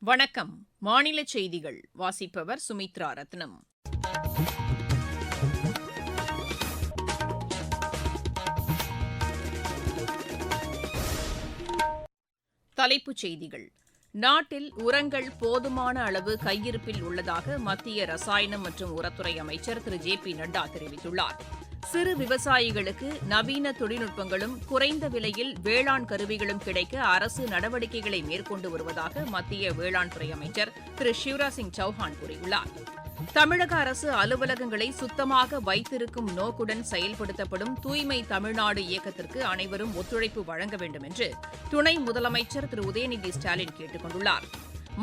வணக்கம். மாநில செய்திகள். வாசிப்பவர் சுமித்ரா ரத்னம். தலைப்புச் செய்திகள். நாட்டில் உரங்கள் போதுமான அளவு கையிருப்பில் உள்ளதாக மத்திய ரசாயனம் மற்றும் உரத்துறை அமைச்சர் திரு ஜே பி நட்டா தெரிவித்துள்ளார். சிறு விவசாயிகளுக்கு நவீன தொழில்நுட்பங்களும் குறைந்த விலையில் வேளாண் கருவிகளும் கிடைக்க அரசு நடவடிக்கைகளை மேற்கொண்டு வருவதாக மத்திய வேளாண் துறை அமைச்சர் திரு சிவராஜ் சிங் சௌஹான் கூறியுள்ளார். தமிழக அரசு அலுவலகங்களை சுத்தமாக வைத்திருக்கும் நோக்குடன் செயல்படுத்தப்படும் தூய்மை தமிழ்நாடு இயக்கத்திற்கு அனைவரும் ஒத்துழைப்பு வழங்க வேண்டும் என்று துணை முதலமைச்சர் திரு உதயநிதி ஸ்டாலின் கேட்டுக் கொண்டுள்ளாா்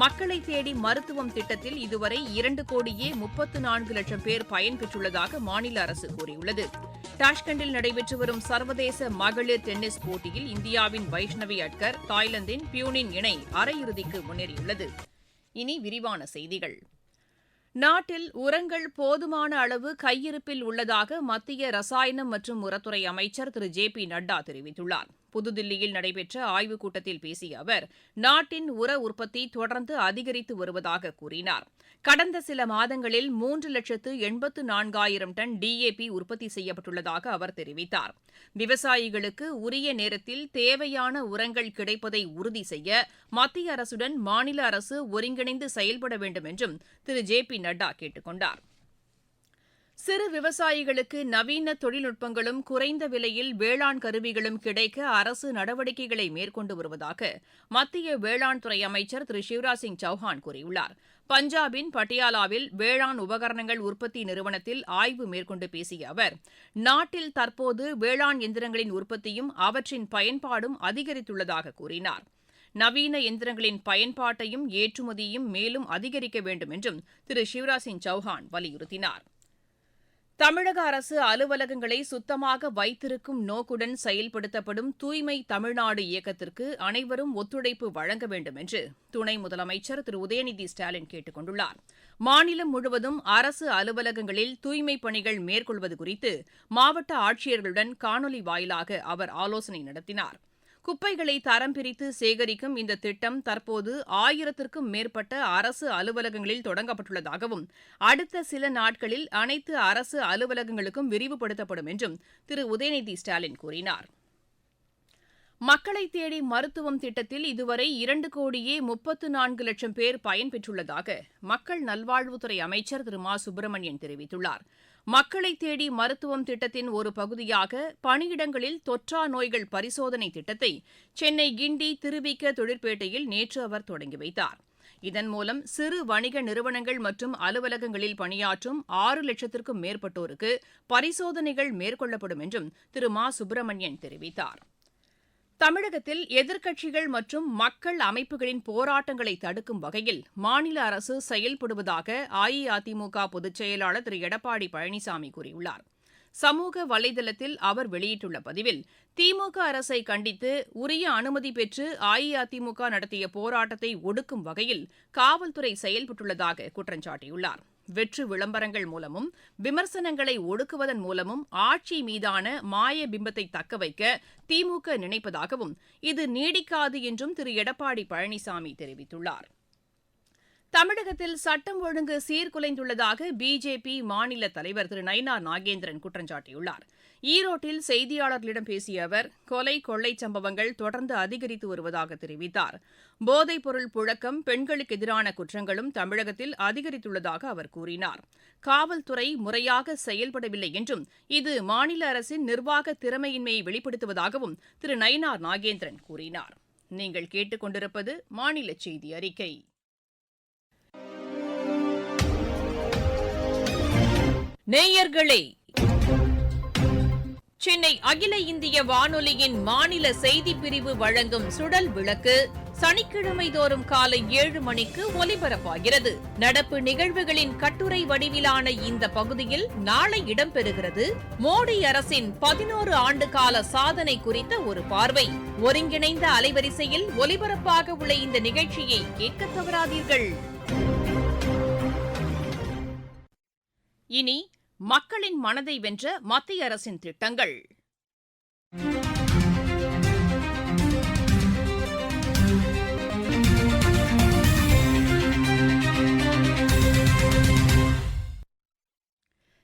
மக்களை தேடி மருத்துவம் திட்டத்தில் இதுவரை இரண்டு கோடியே முப்பத்து நான்கு லட்சம் பேர் பயன்பெற்றுள்ளதாக மாநில அரசு கூறியுள்ளது. டாஷ்கண்டில் நடைபெற்று வரும் சர்வதேச மகளிர் டென்னிஸ் போட்டியில் இந்தியாவின் வைஷ்ணவி அட்கர் தாய்லாந்தின் பியூனின் இணை அரையிறுதிக்கு முன்னேறியுள்ளது. இனி விரிவான செய்திகள். நாட்டில் உரங்கள் போதுமான அளவு கையிருப்பில் உள்ளதாக மத்திய ரசாயனம் மற்றும் உரத்துறை அமைச்சர் திரு ஜே பி நட்டா தெரிவித்துள்ளார். புதுதில்லியில் நடைபெற்ற ஆய்வுக் கூட்டத்தில் பேசிய அவர் நாட்டின் உர உற்பத்தி தொடர்ந்து அதிகரித்து வருவதாக கூறினார். கடந்த சில மாதங்களில் மூன்று லட்சத்து எண்பத்து நான்காயிரம் டன் டிஏபி உற்பத்தி செய்யப்பட்டுள்ளதாக அவர் தெரிவித்தார். விவசாயிகளுக்கு உரிய நேரத்தில் தேவையான உரங்கள் கிடைப்பதை உறுதி செய்ய மத்திய அரசுடன் மாநில அரசு ஒருங்கிணைந்து செயல்பட வேண்டும் என்றும் திரு ஜே பி நட்டா கேட்டுக் கொண்டாா் சிறு விவசாயிகளுக்கு நவீன தொழில்நுட்பங்களும் குறைந்த விலையில் வேளாண் கருவிகளும் கிடைக்க அரசு நடவடிக்கைகளை மேற்கொண்டு வருவதாக மத்திய வேளாண் துறை அமைச்சர் திரு சிவராஜ் சிங் சௌஹான் கூறியுள்ளார். பஞ்சாபின் பட்டியாலாவில் வேளாண் உபகரணங்கள் உற்பத்தி நிறுவனத்தில் ஆய்வு மேற்கொண்டு பேசிய அவர் நாட்டில் தற்போது வேளாண் எந்திரங்களின் உற்பத்தியும் அவற்றின் பயன்பாடும் அதிகரித்துள்ளதாக கூறினார். நவீன எந்திரங்களின் பயன்பாட்டையும் ஏற்றுமதியும் மேலும் அதிகரிக்க வேண்டும் என்றும் திரு சிவராஜ் சிங் சௌஹான் வலியுறுத்தினார். தமிழக அரசு அலுவலகங்களை சுத்தமாக வைத்திருக்கும் நோக்குடன் செயல்படுத்தப்படும் தூய்மை தமிழ்நாடு இயக்கத்திற்கு அனைவரும் ஒத்துழைப்பு வழங்க வேண்டும் என்று துணை முதலமைச்சர் திரு. உதயநிதி ஸ்டாலின் கேட்டுக் கொண்டுள்ளார். மாநிலம் முழுவதும் அரசு அலுவலகங்களில் தூய்மைப் பணிகள் மேற்கொள்வது குறித்து மாவட்ட ஆட்சியர்களுடன் காணொலி வாயிலாக அவர் ஆலோசனை நடத்தினார். குப்பைகளை தரம் பிரித்து சேகரிக்கும் இந்த திட்டம் தற்போது ஆயிரத்திற்கும் மேற்பட்ட அரசு அலுவலகங்களில் தொடங்கப்பட்டுள்ளதாகவும் அடுத்த சில நாட்களில் அனைத்து அரசு அலுவலகங்களுக்கும் விரிவுபடுத்தப்படும் என்றும் திரு. உதயநிதி ஸ்டாலின் கூறினார். மக்களை தேடி மருத்துவம் திட்டத்தில் இதுவரை இரண்டு கோடியே முப்பத்து நான்கு லட்சம் பேர் பயன்பெற்றுள்ளதாக மக்கள் நல்வாழ்வுத்துறை அமைச்சர் திரு. மா. சுப்பிரமணியன் தெரிவித்துள்ளார். மக்களை தேடி மருத்துவம் திட்டத்தின் ஒரு பகுதியாக பணியிடங்களில் தொற்றா நோய்கள் பரிசோதனை திட்டத்தை சென்னை கிண்டி திருவிக்க தொழிற்பேட்டையில் நேற்று அவர் தொடங்கி வைத்தார். இதன் மூலம் சிறு வணிக நிறுவனங்கள் மற்றும் அலுவலகங்களில் பணியாற்றும் ஆறு லட்சத்திற்கும் மேற்பட்டோருக்கு பரிசோதனைகள் மேற்கொள்ளப்படும் என்றும் திரு. மா. சுப்பிரமணியன் தெரிவித்தாா் தமிழகத்தில் எதிர்க்கட்சிகள் மற்றும் மக்கள் அமைப்புகளின் போராட்டங்களை தடுக்கும் வகையில் மாநில அரசு செயல்படுவதாக அஇஅதிமுக பொதுச் செயலாளர் திரு. எடப்பாடி பழனிசாமி கூறியுள்ளார். சமூக வலைதளத்தில் அவர் வெளியிட்டுள்ள பதிவில் திமுக அரசை கண்டித்து உரிய அனுமதி பெற்று அஇஅதிமுக நடத்திய போராட்டத்தை ஒடுக்கும் வகையில் காவல்துறை செயல்பட்டுள்ளதாக குற்றம் சாட்டியுள்ளாா் வெற்று விளம்பரங்கள் மூலமும் விமர்சனங்களை ஒடுக்குவதன் மூலமும் ஆட்சி மீதான மாய பிம்பத்தை தக்கவைக்க திமுக நினைப்பதாகவும் இது நீடிக்காது என்றும் திரு. எடப்பாடி பழனிசாமி தெரிவித்துள்ளார். தமிழகத்தில் சட்டம் ஒழுங்கு சீர்குலைந்துள்ளதாக பிஜேபி மாநில தலைவர் திரு. நயினார் நாகேந்திரன் குற்றஞ்சாட்டியுள்ளார். ஈரோட்டில் செய்தியாளர்களிடம் பேசிய அவர் கொலை கொள்ளை சம்பவங்கள் தொடர்ந்து அதிகரித்து வருவதாக தெரிவித்தார். போதைப் பொருள் புழக்கம் பெண்களுக்கு எதிரான குற்றங்களும் தமிழகத்தில் அதிகரித்துள்ளதாக அவர் கூறினார். காவல்துறை முறையாக செயல்படவில்லை என்றும் இது மாநில அரசின் நிர்வாக திறமையின்மையை வெளிப்படுத்துவதாகவும் திரு. நயினார் நாகேந்திரன் கூறினார். நீங்கள் கேட்டுக்கொண்டிருப்பது மாநில செய்தி அறிக்கை. நேயர்களே சென்னை அகில இந்திய வானொலியின் மாநில செய்தி பிரிவு வழங்கும் சுடல் விளக்கு சனிக்கிழமை தோறும் காலை ஏழு மணிக்கு ஒலிபரப்பாகிறது. நடப்பு நிகழ்வுகளின் கட்டுரை வடிவிலான இந்த பகுதியில் நாளை இடம்பெறுகிறது. மோடி அரசின் பதினோரு ஆண்டு கால சாதனை குறித்த ஒரு பார்வை. ஒருங்கிணைந்த அலைவரிசையில் ஒலிபரப்பாக உள்ள இந்த நிகழ்ச்சியை கேட்க தவறாதீர்கள். இனி மக்களின் மனதை வென்ற மத்திய அரசின் திட்டங்கள்.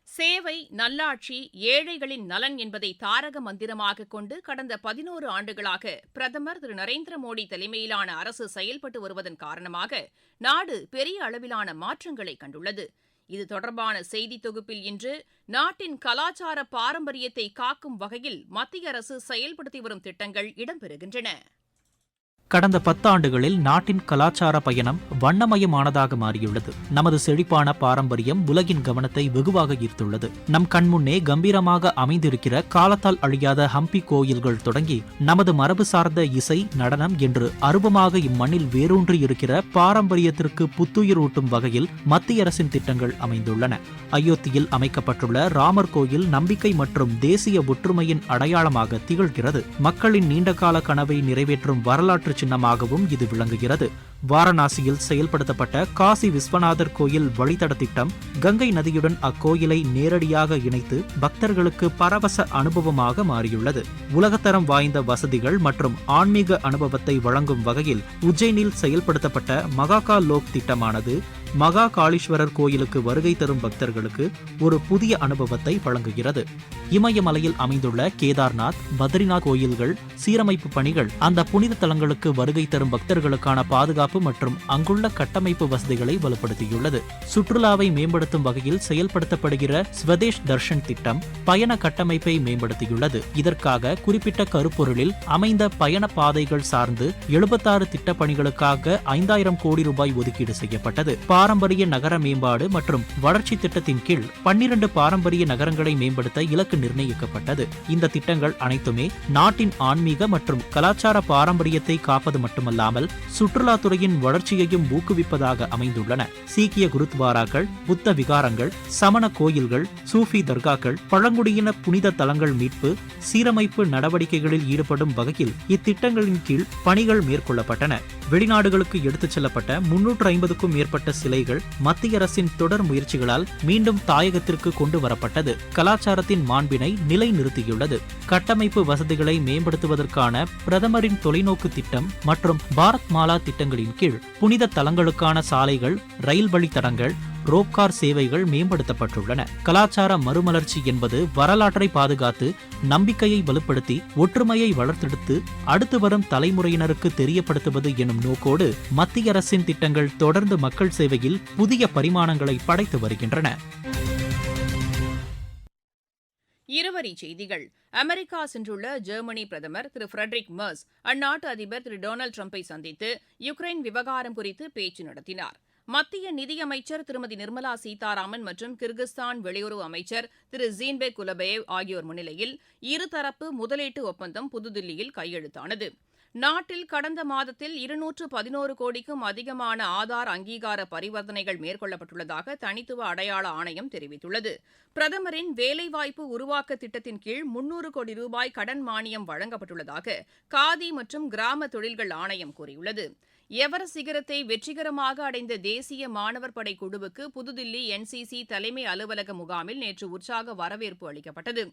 சேவை நல்லாட்சி ஏழைகளின் நலன் என்பதை தாரக மந்திரமாக கொண்டு கடந்த பதினோரு ஆண்டுகளாக பிரதமர் திரு நரேந்திர மோடி தலைமையிலான அரசு செயல்பட்டு வருவதன் காரணமாக நாடு பெரிய அளவிலான மாற்றங்களை கண்டுள்ளது. இது தொடர்பான செய்தி தொகுப்பில் இன்று நாட்டின் கலாச்சார பாரம்பரியத்தை காக்கும் வகையில் மத்திய அரசு செயல்படுத்தி வரும் திட்டங்கள் இடம்பெறுகின்றன. கடந்த பத்தாண்டுகளில் நாட்டின் கலாச்சார பயணம் வண்ணமயமானதாக மாறியுள்ளது. நமது செழிப்பான பாரம்பரியம் உலகின் கவனத்தை வெகுவாக ஈர்த்துள்ளது. நம் கண்முன்னே கம்பீரமாக அமைந்திருக்கிற காலத்தால் அழியாத ஹம்பி கோயில்கள் தொடங்கி நமது மரபு சார்ந்த இசை நடனம் என்று அருபமாக இம்மண்ணில் வேரூன்றி இருக்கிற பாரம்பரியத்திற்கு புத்துயிர் ஊட்டும் வகையில் மத்திய அரசின் திட்டங்கள் அமைந்துள்ளன. அயோத்தியில் அமைக்கப்பட்டுள்ள ராமர் கோயில் நம்பிக்கை மற்றும் தேசிய ஒற்றுமையின் அடையாளமாக திகழ்கிறது. மக்களின் நீண்டகால கனவை நிறைவேற்றும் வரலாற்று சின்னமாகவும் இது விளங்குகிறது. வாரணாசியில் செயல்படுத்தப்பட்ட காசி விஸ்வநாதர் கோயில் வழித்தட திட்டம் கங்கை நதியுடன் அக்கோயிலை நேரடியாக இணைத்து பக்தர்களுக்கு பரவச அனுபவமாக மாறியுள்ளது. உலகத்தரம் வாய்ந்த வசதிகள் மற்றும் ஆன்மீக அனுபவத்தை வழங்கும் வகையில் உஜ்ஜைனில் செயல்படுத்தப்பட்ட மகாகா லோக் திட்டமானது மகா காளீஸ்வரர் கோயிலுக்கு வருகை தரும் பக்தர்களுக்கு ஒரு புதிய அனுபவத்தை வழங்குகிறது. இமயமலையில் அமைந்துள்ள கேதார்நாத் பத்ரிநாத் கோயில்கள் சீரமைப்பு பணிகள் அந்த புனித தலங்களுக்கு வருகை தரும் பக்தர்களுக்கான பாதுகாப்பு மற்றும் அங்குள்ள கட்டமைப்பு வசதிகளை வலுப்படுத்தியுள்ளது. சுற்றுலாவை மேம்படுத்தும் வகையில் செயல்படுத்தப்படுகிற ஸ்வதேஷ் தர்ஷன் திட்டம் பயண கட்டமைப்பை மேம்படுத்தியுள்ளது. இதற்காக குறிப்பிட்ட கருப்பொருளில் அமைந்த பயண பாதைகள் சார்ந்து எழுபத்தாறு திட்டப்பணிகளுக்காக ஐந்தாயிரம் கோடி ரூபாய் ஒதுக்கீடு செய்யப்பட்டது. பாரம்பரிய நகர மேம்பாடு மற்றும் வளர்ச்சி திட்டத்தின் கீழ் பன்னிரண்டு பாரம்பரிய நகரங்களை மேம்படுத்த இலக்கு நிர்ணயிக்கப்பட்டது. இந்த திட்டங்கள் அனைத்துமே நாட்டின் ஆன்மீக மற்றும் கலாச்சார பாரம்பரியத்தை காப்பது மட்டுமல்லாமல் சுற்றுலாத்துறையின் வளர்ச்சியையும் ஊக்குவிப்பதாக அமைந்துள்ளன. சீக்கிய குருத்வாராக்கள் புத்த விகாரங்கள் சமண கோயில்கள் சூஃபி தர்காக்கள் பழங்குடியின புனித தலங்கள் மீட்பு சீரமைப்பு நடவடிக்கைகளில் ஈடுபடும் வகையில் இத்திட்டங்களின் கீழ் பணிகள் மேற்கொள்ளப்பட்டன. வெளிநாடுகளுக்கு எடுத்துச் செல்லப்பட்ட முன்னூற்று ஐம்பதுக்கும் மேற்பட்ட சிலைகள் மத்திய அரசின் தொடர் முயற்சிகளால் மீண்டும் தாயகத்திற்கு கொண்டு வரப்பட்டது. கலாச்சாரத்தின் மாண்பினை நிலைநிறுத்தியுள்ளது. கட்டமைப்பு வசதிகளை மேம்படுத்துவதற்கான பிரதமரின் தொலைநோக்கு திட்டம் மற்றும் பாரத் மாலா திட்டங்களின் கீழ் புனித தலங்களுக்கான சாலைகள் ரயில் வழித்தடங்கள் ரோப்கார் சேவைகள் மேம்படுத்தப்பட்டுள்ளன. கலாச்சார மறுமலர்ச்சி என்பது வரலாற்றை பாதுகாத்து நம்பிக்கையை வலுப்படுத்தி ஒற்றுமையை வளர்த்தெடுத்து அடுத்து வரும் தலைமுறையினருக்கு தெரியப்படுத்துவது எனும் நோக்கோடு மத்திய அரசின் திட்டங்கள் தொடர்ந்து மக்கள் சேவையில் புதிய பரிமாணங்களை படைத்து வருகின்றன. இருவரி செய்திகள். அமெரிக்கா சென்றுள்ள ஜெர்மனி பிரதமர் திரு ஃபிரெட்ரிக் மர்ஸ் அந்நாட்டு அதிபர் திரு டொனால்டு ட்ரம்ப்பை சந்தித்து யுக்ரைன் விவகாரம் குறித்து பேச்சு நடத்தினார். மத்திய நிதியமைச்சர் திருமதி நிர்மலா சீதாராமன் மற்றும் கிர்கிஸ்தான் வெளியுறவு அமைச்சர் திரு ஜீன்பெக் குலபேவ் ஆகியோர் முன்னிலையில் இருதரப்பு முதலீட்டு ஒப்பந்தம் புதுதில்லியில் கையெழுத்தானது. நாட்டில் கடந்த மாதத்தில் இருநூற்று பதினோரு கோடிக்கும் அதிகமான ஆதார் அங்கீகார பரிவர்த்தனைகள் மேற்கொள்ளப்பட்டுள்ளதாக தனித்துவ அடையாள ஆணையம் தெரிவித்துள்ளது. பிரதமரின் வேலைவாய்ப்பு உருவாக்க திட்டத்தின் கீழ் முன்னூறு கோடி ரூபாய் கடன் மானியம் வழங்கப்பட்டுள்ளதாக காதி மற்றும் கிராம தொழில்கள் ஆணையம் கூறியுள்ளது. எவரெஸ்ட் சிகரத்தை வெற்றிகரமாக அடைந்த தேசிய மாணவர் படை குழுவுக்கு புதுதில்லி என்சிசி தலைமை அலுவலக முகாமில் நேற்று உற்சாக வரவேற்பு அளிக்கப்பட்டது.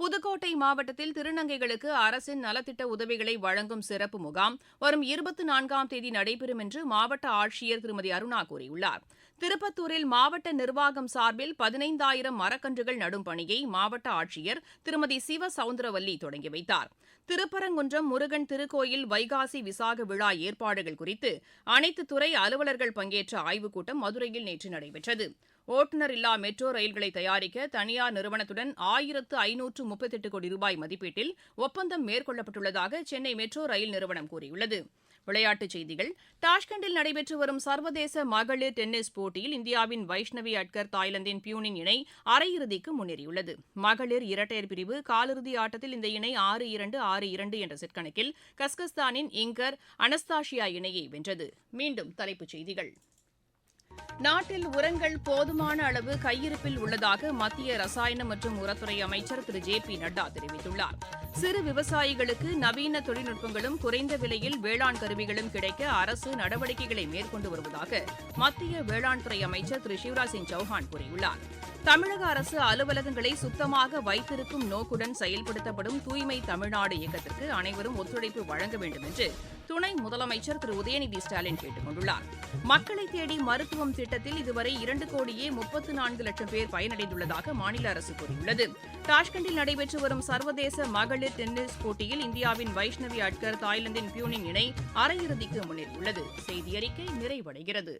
புதுக்கோட்டை மாவட்டத்தில் திருநங்கைகளுக்கு அரசின் நலத்திட்ட உதவிகளை வழங்கும் சிறப்பு முகாம் வரும் இருபத்தி நான்காம் தேதி நடைபெறும் என்று மாவட்ட ஆட்சியர் திருமதி அருணா கூறியுள்ளார். திருப்பத்தூரில் மாவட்ட நிர்வாகம் சார்பில் பதினைந்தாயிரம் மரக்கன்றுகள் நடும் பணியை மாவட்ட ஆட்சியர் திருமதி சிவ சவுந்தரவல்லி தொடங்கி வைத்தார். திருப்பரங்குன்றம் முருகன் திருக்கோயில் வைகாசி விசாக விழா ஏற்பாடுகள் குறித்து அனைத்து துறை அலுவலர்கள் பங்கேற்ற ஆய்வுக் கூட்டம் மதுரையில் நேற்று நடைபெற்றது. ஓட்டுநர் இல்லா மெட்ரோ ரயில்களை தயாரிக்க தனியார் நிறுவனத்துடன் ஆயிரத்து ஐநூற்று முப்பத்தெட்டு கோடி ரூபாய் மதிப்பீட்டில் ஒப்பந்தம் மேற்கொள்ளப்பட்டுள்ளதாக சென்னை மெட்ரோ ரயில் நிறுவனம் கூறியுள்ளது. விளையாட்டுச் செய்திகள். டாஷ்கண்டில் நடைபெற்று வரும் சர்வதேச மகளிர் டென்னிஸ் போட்டியில் இந்தியாவின் வைஷ்ணவி அட்கர் தாய்லாந்தின் பியூனின் இணை அரையிறுதிக்கு முன்னேறியுள்ளது. மகளிர் இரட்டையர் பிரிவு காலிறுதி ஆட்டத்தில் இந்த இணை ஆறு இரண்டு ஆறு இரண்டு என்ற செட் கணக்கில் கஸ்கஸ்தானின் இங்கர் அனஸ்தாஷியா இணையை வென்றது. மீண்டும் தலைப்புச் செய்திகள். நாட்டில் உரங்கள் போதுமான அளவு கையிருப்பில் உள்ளதாக மத்திய ரசாயனம் மற்றும் உரத்துறை அமைச்சர் திரு. ஜே. பி. நட்டா தெரிவித்துள்ளார். சிறு விவசாயிகளுக்கு நவீன தொழில்நுட்பங்களும் குறைந்த விலையில் வேளாண் கருவிகளும் கிடைக்க அரசு நடவடிக்கைகளை மேற்கொண்டு வருவதாக மத்திய வேளாண் துறை அமைச்சர் திரு. சிவராஜ் சிங் சௌஹான் கூறியுள்ளார். தமிழக அரசு அலுவலகங்களை சுத்தமாக வைத்திருக்கும் நோக்குடன் செயல்படுத்தப்படும் தூய்மை தமிழ்நாடு இயக்கத்திற்கு அனைவரும் ஒத்துழைப்பு வழங்க வேண்டும் என்று துணை முதலமைச்சர் திரு. உதயநிதி ஸ்டாலின் கேட்டுக் கொண்டுள்ளார் மக்களை தேடி மருத்துவம் திட்டத்தில் இதுவரை இரண்டு கோடியே முப்பத்து நான்கு லட்சம் பேர் பயனடைந்துள்ளதாக மாநில அரசு கூறியுள்ளது. டாஷ்கண்டில் நடைபெற்று வரும் சர்வதேச மகளிர் டென்னிஸ் போட்டியில் இந்தியாவின் வைஷ்ணவி அட்கர் தாய்லாந்தின் பியூனின் இணை அரையிறுதிக்கு முன்னேறியுள்ளது. செய்தி அறிக்கை நிறைவடைகிறது.